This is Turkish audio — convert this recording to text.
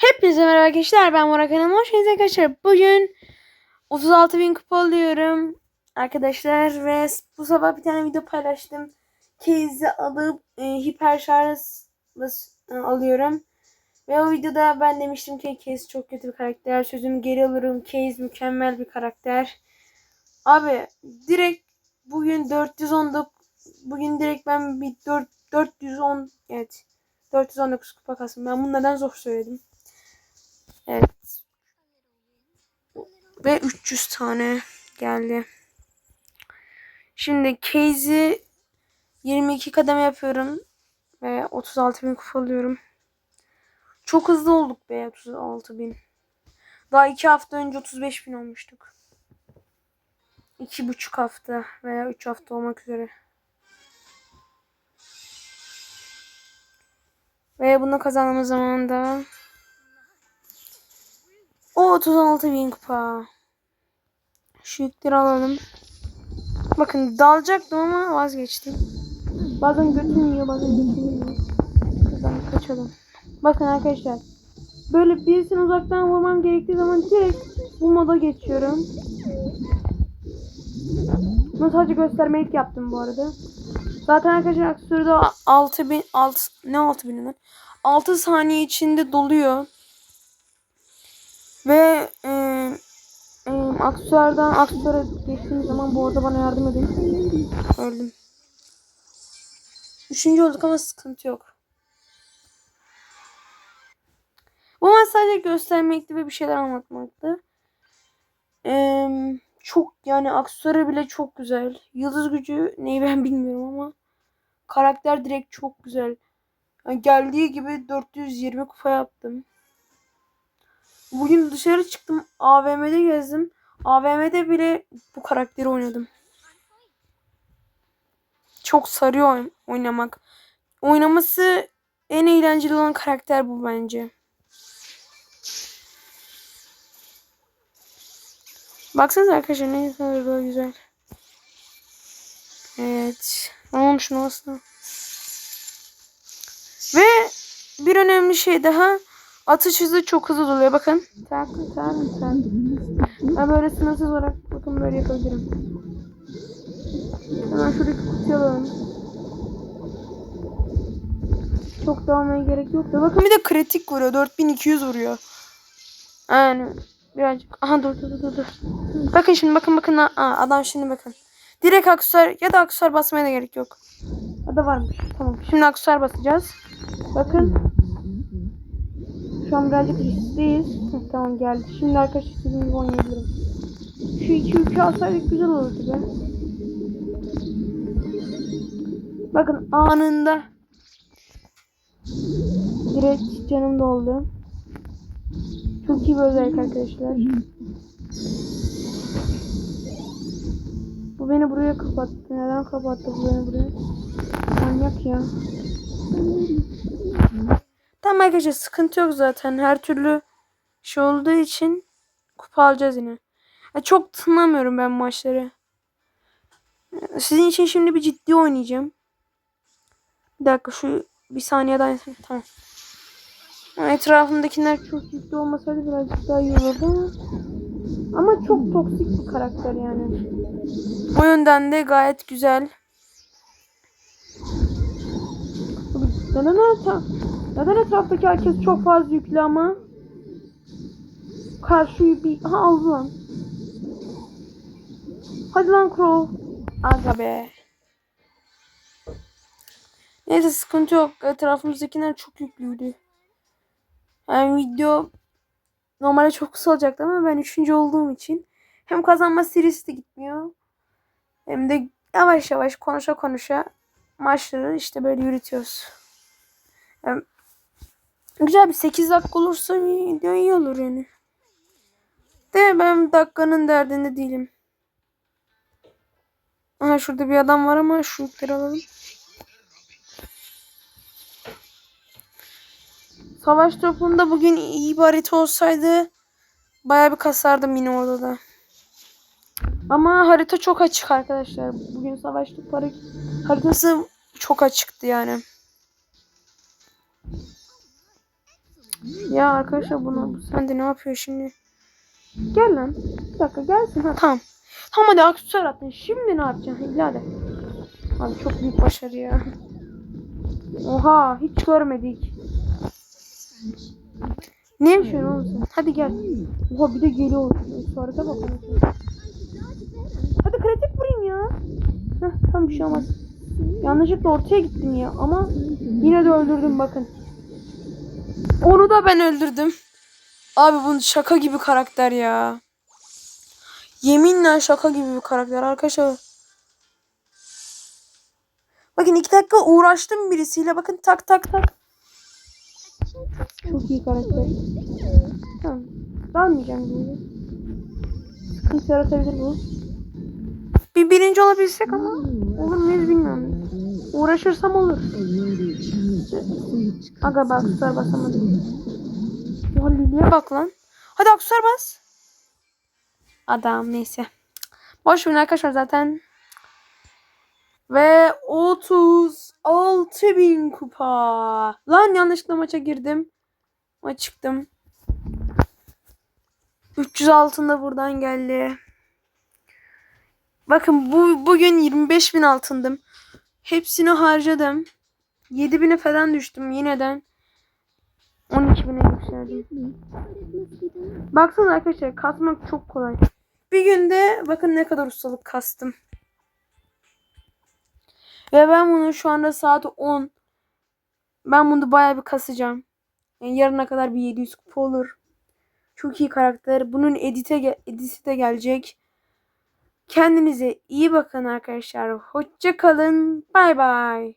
Hepinize merhaba arkadaşlar. Ben Murat Hanım. Hoş geldiniz arkadaşlar. Bugün 36 bin kupa alıyorum. Arkadaşlar ve bu sabah bir tane video paylaştım. Case'i alıp e, hiper şarj bas- e, alıyorum. Ve o videoda ben demiştim ki Case çok kötü bir karakter. Sözümü geri alırım. Case mükemmel bir karakter. Abi direkt bugün 410'da bugün direkt ben bir 4 410 evet 419 kupa kastım. Ben bunu neden zor söyledim. Evet. Ve 300 tane geldi. Şimdi case'i 22 kademe yapıyorum. Ve 36 bin kupa alıyorum. Çok hızlı olduk be 36 bin. Daha 2 hafta önce 35 bin olmuştuk. 2,5 hafta veya 3 hafta olmak üzere. Ve bunu kazandığımız zaman da o 36 bin kupa. Şu yükleri alalım. Bakın dalacaktım ama vazgeçtim. Bazen götüm yiyor bazen götüm yiyor. Buradan kaçalım. Bakın arkadaşlar. Böyle birisini uzaktan vurmam gerektiği zaman direkt bu moda geçiyorum. Bunu sadece göstermelik yaptım bu arada. Zaten arkadaşlar aksesuarı 6000 6 ne 6000 lan? 6 saniye içinde doluyor. Ve e, e, aksesuardan aksesuara geçtiğim zaman bu arada bana yardım edin. Öldüm. Üçüncü olduk ama sıkıntı yok. Bu maç sadece göstermekti ve bir şeyler anlatmaktı. E, çok yani aksesuarı bile çok güzel. Yıldız gücü neyi ben bilmiyorum ama karakter direkt çok güzel. Yani geldiği gibi 420 kupa yaptım. Bugün dışarı çıktım. AVM'de gezdim. AVM'de bile bu karakteri oynadım. Çok sarıyor oyn- oynamak. Oynaması en eğlenceli olan karakter bu bence. Baksanıza arkadaşlar ne kadar böyle güzel. Evet. Ne olmuş nasıl? Ve bir önemli şey daha. Atış hızı çok hızlı oluyor. Bakın. Tak tak tak. Ben böyle sınırsız olarak bakın böyle yapabilirim. Hemen şuradaki kutuyu alalım. Çok da gerek yok da. Bakın bir de kritik vuruyor. 4200 vuruyor. Yani birazcık. Aha dur dur dur dur. Bakın şimdi bakın bakın. Aa, adam şimdi bakın. Direkt aksesuar ya da aksesuar basmaya da gerek yok. Ya da varmış. Tamam. Şimdi aksesuar basacağız. Bakın. Şu an birazcık riskliyiz. Heh, tamam geldi. Şimdi arkadaşlar istediğim gibi oynayabilirim. Şu iki ülke alsaydık güzel olurdu be. Bakın anında direkt canım doldu. Çok iyi bir özellik arkadaşlar. Bu beni buraya kapattı. Neden kapattı bu beni buraya? Manyak ya. Tamam arkadaşlar sıkıntı yok zaten. Her türlü şey olduğu için kupa alacağız yine. Ya çok tınlamıyorum ben maçları. Sizin için şimdi bir ciddi oynayacağım. Bir dakika şu bir saniye daha tamam. Etrafımdakiler çok ciddi olmasaydı birazcık daha iyi olurdu ama. Ama çok toksik bir karakter yani. O yönden de gayet güzel. Neden neden etraftaki herkes çok fazla yüklü ama? Karşıyı bir... Aha aldı lan. Hadi lan Crow. Aga be. Neyse sıkıntı yok. Etrafımızdakiler çok yüklüydü. Yani video normalde çok kısa olacaktı ama ben üçüncü olduğum için hem kazanma serisi de gitmiyor. Hem de yavaş yavaş konuşa konuşa maçları işte böyle yürütüyoruz. Yani güzel bir 8 dakika olursa video iyi olur yani. De ben dakikanın derdinde değilim. Aha şurada bir adam var ama şu alalım. Savaş topunda bugün iyi bir harita olsaydı baya bir kasardım yine orada da. Ama harita çok açık arkadaşlar. Bugün savaş topu haritası çok açıktı yani. Ya arkadaşlar bunu sen de ne yapıyor şimdi? Gel lan. Bir dakika gelsin. Ha, tamam. Tamam hadi aksesuar attın. Şimdi ne yapacaksın birader? Abi çok büyük başarı ya. Oha hiç görmedik. Ne yaşıyorsun oğlum sen? Hadi gel. Oha bir de geliyor. Suarete bak. Hadi kritik vurayım ya. Heh, tam bir şey olmaz. Yanlışlıkla ortaya gittim ya ama yine de öldürdüm bakın. Onu da ben öldürdüm. Abi bu şaka gibi karakter ya. Yeminle şaka gibi bir karakter arkadaşlar. Bakın iki dakika uğraştım birisiyle. Bakın tak tak tak. Çok iyi karakter. Tamam. Dalmayacağım böyle. Sıkıntı yaratabilir bu. Bir birinci olabilsek ama. Uğraşırsam olur. Aga bak aksesuar basamadım. Ya Lili'ye bak lan. Hadi aksesuar bas. Adam neyse. Boş verin arkadaşlar zaten. Ve 36 bin kupa. Lan yanlışlıkla maça girdim. Maç çıktım. 300 altında buradan geldi. Bakın bu bugün 25 bin altındım. Hepsini harcadım. 7 bine falan düştüm yineden. 12 bine yükseldim. Baksana arkadaşlar kasmak çok kolay. Bir günde bakın ne kadar ustalık kastım. Ve ben bunu şu anda saat 10. Ben bunu bayağı bir kasacağım. Yani yarına kadar bir 700 kupa olur. Çok iyi karakter. Bunun edite editi de gelecek. Kendinize iyi bakın arkadaşlar. Hoşça kalın. Bay bay.